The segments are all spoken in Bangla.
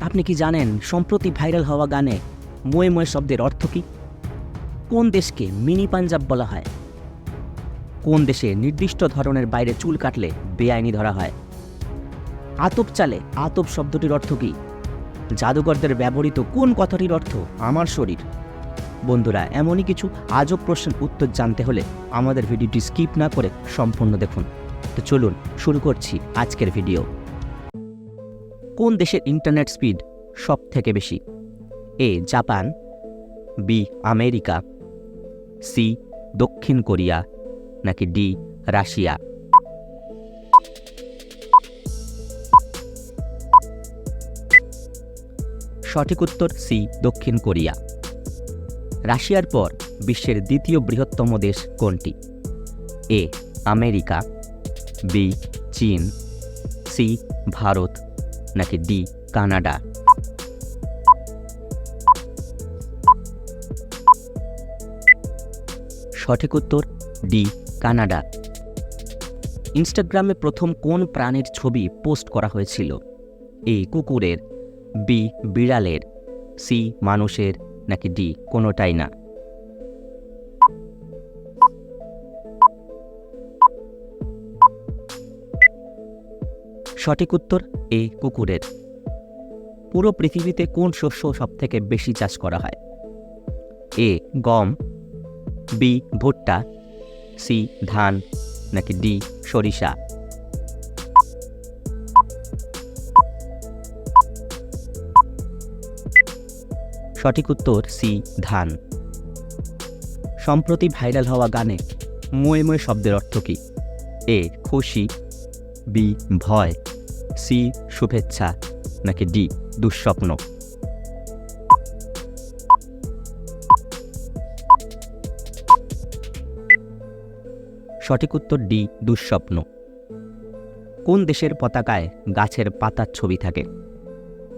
আপনি কি জানেন সম্প্রতি ভাইরাল হওয়া গানে ময়ে ময়ে শব্দের অর্থ কী? কোন দেশকে মিনি পাঞ্জাব বলা হয়? কোন দেশে নির্দিষ্ট ধরনের বাইরে চুল কাটলে বেআইনি ধরা হয়? আতপ চালে আতপ শব্দটির অর্থ কী? জাদুকরদের ব্যবহৃত কোন কথাটির অর্থ? আমার শরীর। বন্ধুরা, এমনই কিছু আজব প্রশ্নের উত্তর জানতে হলে আমাদের ভিডিওটি স্কিপ না করে সম্পূর্ণ দেখুন। তো চলুন, শুরু করছি আজকের ভিডিও। কোন দেশের ইন্টারনেট স্পিড সব থেকে বেশি? A, Japan B America C দক্ষিণ কোরিয়া, নাকি ডি রাশিয়া? সঠিক উত্তর সি দক্ষিণ কোরিয়া। রাশিয়ার পর বিশ্বের দ্বিতীয় বৃহত্তম দেশ কোনটি? এ, আমেরিকা বি চীন সি ভারত নাকি ডি কানাডা। সঠিক উত্তর, ডি, কানাডা। ইনস্টাগ্রামে প্রথম কোন প্রাণীর ছবি পোস্ট করা হয়েছিল? এ, কুকুরের, বি, বিড়ালের, সি, মানুষের, নাকি ডি, কোনোটাই না? সঠিক উত্তর, এ কুকুরের। পুরো পৃথিবীতে কোন শস্য সবথেকে বেশি চাষ করা হয়? এ, গম, বি, ভুট্টা, সি, ধান, নাকি ডি, সরিষা? সঠিক উত্তর, সি, ধান। সম্প্রতি ভাইরাল হওয়া গানে ময়ে ময়ে শব্দের অর্থ কী? এ, খুশি, বি, ভয়। সি, শুভেচ্ছা, নাকি ডি, দুঃস্বপ্ন? সঠিক উত্তর ডি, দুঃস্বপ্ন। কোন দেশের পতাকায় গাছের পাতার ছবি থাকে?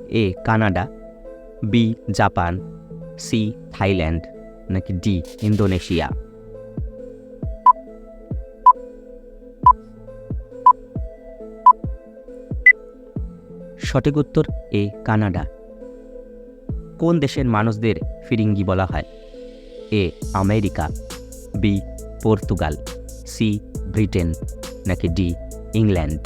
A, Canada, B, Japan, C, Thailand, নাকি ডি, ইন্দোনেশিয়া? সঠিক উত্তর এ, কানাডা। কোন দেশের মানুষদের ফিরিঙ্গি বলা হয়? A, America, B, Portugal, C, Britain, নাকি ডি, ইংল্যান্ড?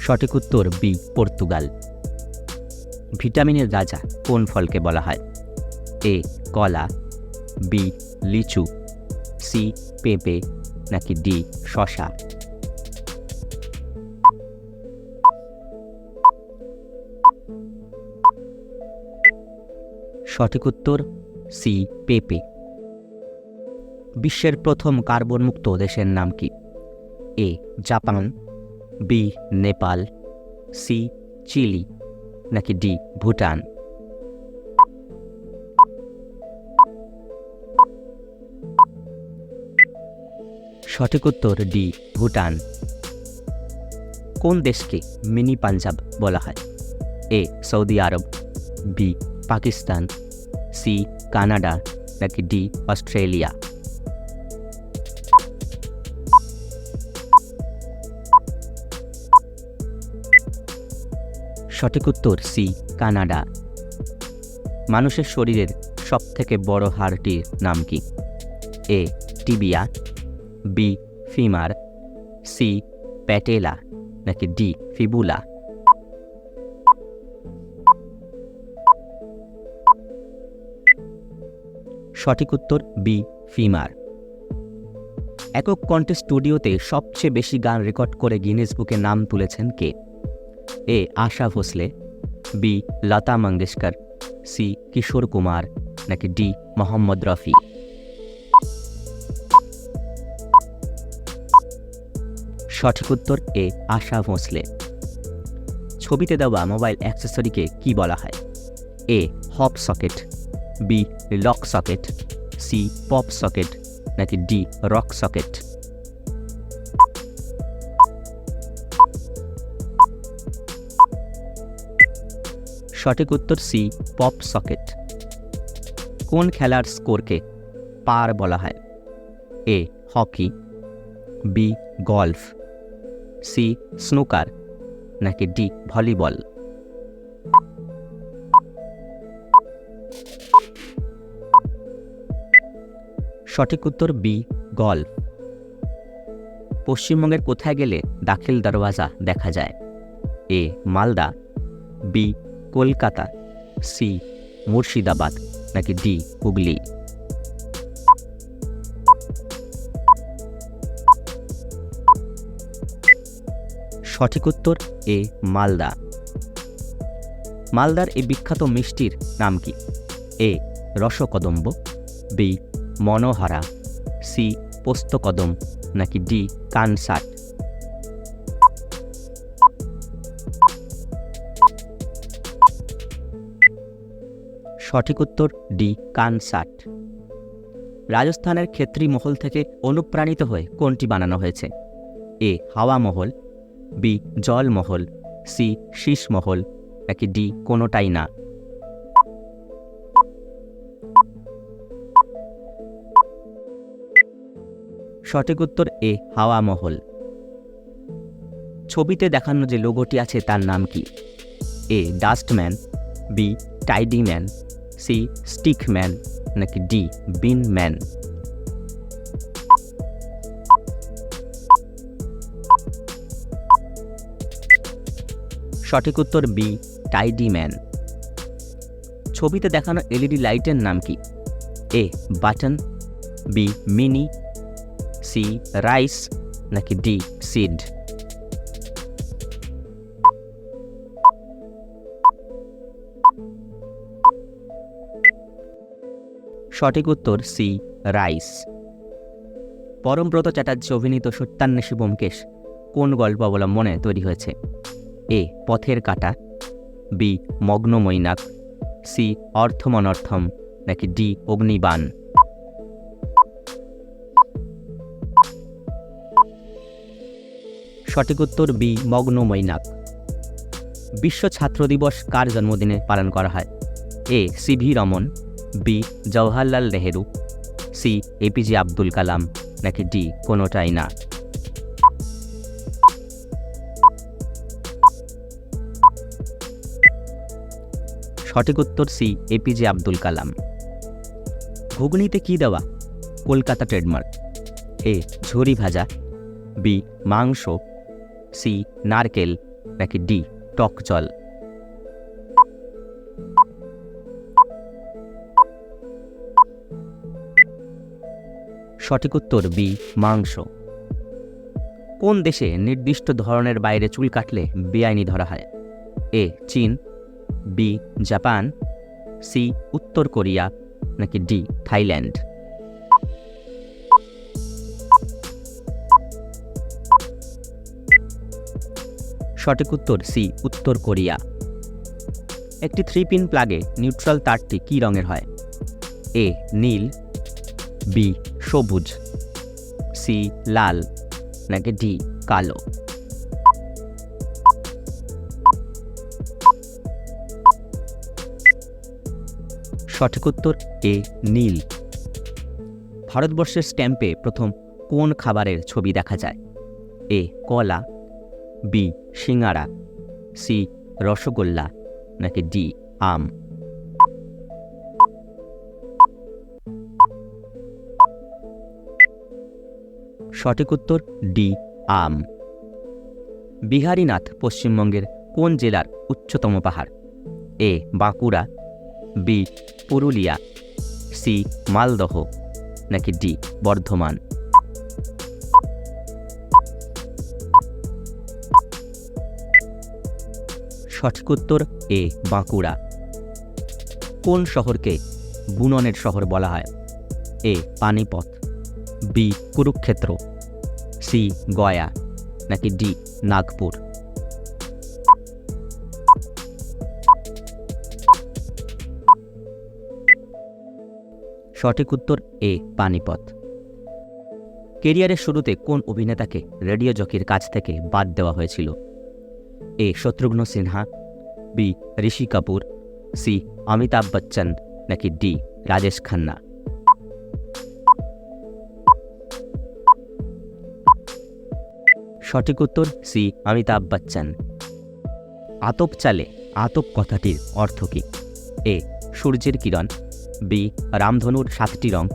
সঠিক উত্তর বি, পর্তুগাল। ভিটামিনের রাজা কোন ফলকে বলা হয়? এ, কলা, বি, লিচু। সি, পেঁপে, নাকি ডি শশা সঠিক উত্তর, সি, পেঁপে। বিশ্বের প্রথম কার্বনমুক্ত দেশের নাম কি? A, Japan, B, Nepal, C, Chile, নাকি ডি, ভুটান? সঠিক উত্তর ডি, ভুটান। কোন দেশকে মিনি পাঞ্জাব বলা হয়? A, Saudi Arab, B, Pakistan, C, Canada, নাকি ডি, অস্ট্রেলিয়া? সঠিক উত্তর সি, কানাডা। মানুষের শরীরের সবথেকে বড় হাড়টির নাম কি? A, tibia B femur C patella নাকি ডি ফিবুলা সঠিক উত্তর বি ফিমার একক কণ্ঠে স্টুডিওতে সবচেয়ে বেশি গান রেকর্ড করে গিনেস বুকে নাম তুলেছেন কে? A Asha Bhosle. B Lata Mangeshkar. C Kishore Kumar. নাকি ডি মোহাম্মদ রফি সঠিক উত্তর এ, আশা ভোঁসলে। ছবিতে দেওয়া মোবাইল অ্যাক্সেসরিকে কি বলা হয়? A, hop socket, B, lock socket, C, pop socket, নাকি ডি, রক সকেট? সঠিক উত্তর সি, পপ সকেট। কোন খেলার স্কোরকে পার বলা হয়? A, hockey, B, golf. C, snooker, নাকি ডি, ভলিবল? সঠিক উত্তর বি গল্ফ পশ্চিমবঙ্গের কোথায় গেলে দাখিল দরওয়াজা দেখা যায়? A, Malda, B, Kolkata, C, Murshidabad, নাকি ডি, হুগলি? সঠিক উত্তর এ, মালদা। মালদার এই বিখ্যাত মিষ্টির নাম কি? এ, রসকদম্ব, বি, মনোহরা, সি, পোস্তকদম, নাকি ডি, কানসাট। সঠিক উত্তর ডি, কানসাট। রাজস্থানের ক্ষেত্রী মহল থেকে অনুপ্রাণিত হয়ে কোনটি বানানো হয়েছে? এ হাওয়া মহল বি জল মহল সি শীষ মহল নাকি ডি, কোনোটাই না। সঠিক উত্তর এ হাওয়া মহল ছবিতে দেখানো যে লোগোটি আছে তার নাম কি? A, dustman, B tidy man C stick man নাকি ডি বিন সঠিক উত্তর বি, টাইডি ম্যান। ছবিতে দেখানো এলইডি লাইটের নাম কি? A, button, B, mini, C, rice, নাকি ডি, সিড। সঠিক উত্তর সি, রাইস। পরমব্রত চ্যাটার্জি অভিনীত সত্যান্বেষী ব্যোমকেশ কোন গল্প অবলম্বনে তৈরি হয়েছে? এ পথের কাটা, বি মগ্ন মৈনাক সি অর্থমনর্থম, নাকি ডি অগ্নিবাণ? সঠিক উত্তর বি মগ্ন মৈনাক বিশ্ব ছাত্র দিবস কার জন্মদিনে পালন করা হয়? A C V Raman, B Jawaharlal Nehru, C APJ Abdul Kalam, নাকি ডি কোনোটাই না? সঠিক উত্তর সি এপিজে আব্দুল কালাম। ঘুগনিতে কি দেওয়া? কলকাতা ট্রেডমার্ক। এ, ঝুরি ভাজা। বি, মাংস। সি, নারকেল। নাকি ডি, টক জল। সঠিক উত্তর বি, মাংস। কোন দেশে নির্দিষ্ট ধরনের বাইরে চুল কাটলে বেআইনি ধরা হয়? এ, চীন। বি, জাপান, সি, উত্তর কোরিয়া, নাকি ডি, থাইল্যান্ড? সঠিক উত্তর সি, উত্তর কোরিয়া। একটি থ্রি পিন প্লাগে নিউট্রাল তারটি কী রঙের হয়? এ, নীল, বি, সবুজ, সি, লাল, নাকি ডি, কালো? সঠিক উত্তর এ, নীল। ভারতবর্ষের স্ট্যাম্পে প্রথম কোন খাবারের ছবি দেখা যায়? এ, কলা, বি, সিঙ্গারা, সি, রসগোল্লা, নাকি ডি, আম? সঠিক উত্তর ডি, আম। বিহারীনাথ পশ্চিমবঙ্গের কোন জেলার উচ্চতম পাহাড়? A, Bankura, B Purulia, C, Maldah, নাকি ডি, বর্ধমান? সঠিক উত্তর, এ, বাঁকুড়া। কোন শহরকে বুননের শহর বলা হয়? A, Panipat, B, Kurukshetra, C, Gaya, নাকি ডি, নাগপুর? সঠিক উত্তর এ, পানিপথ। কেরিয়ারের শুরুতে কোন অভিনেতাকে রেডিও জকির কাছ থেকে বাদ দেওয়া হয়েছিল? A, Shatrughan Sinha, B, Rishi Kapoor, C, Amitabh Bachchan, নাকি ডি, রাজেশ খান্না? সঠিক উত্তর সি, অমিতাভ বচ্চন। আতপ চালে আতপ কথাটির অর্থ কী? এ, সূর্যের কিরণ বি, রামধনুর সাতটি রং।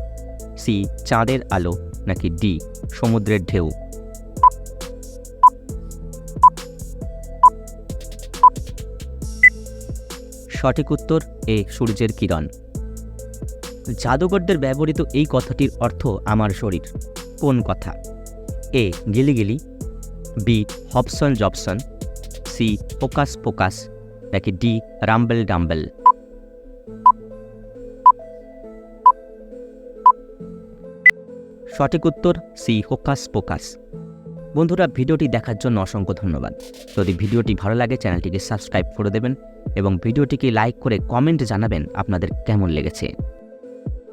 সি, চাঁদের আলো, নাকি ডি, সমুদ্রের ঢেউ। সঠিক উত্তর, এ, সূর্যের কিরণ। জাদুকরদের ব্যবহৃত এই কথাটির অর্থ আমার শরীর। কোন কথা? A, গিলিগিলি। B, Hobson Jobson. C, pocus pocus. নাকি ডি, রাম্বেল ডাম্বেল। সঠিক উত্তর, সি হোকাস পোকাস। বন্ধুরা, ভিডিওটি দেখার জন্য অসংখ্য ধন্যবাদ। যদি ভিডিওটি ভালো লাগে, চ্যানেলটিকে সাবস্ক্রাইব করে দেবেন এবং ভিডিওটিকে লাইক করে কমেন্ট জানাবেন আপনাদের কেমন লেগেছে।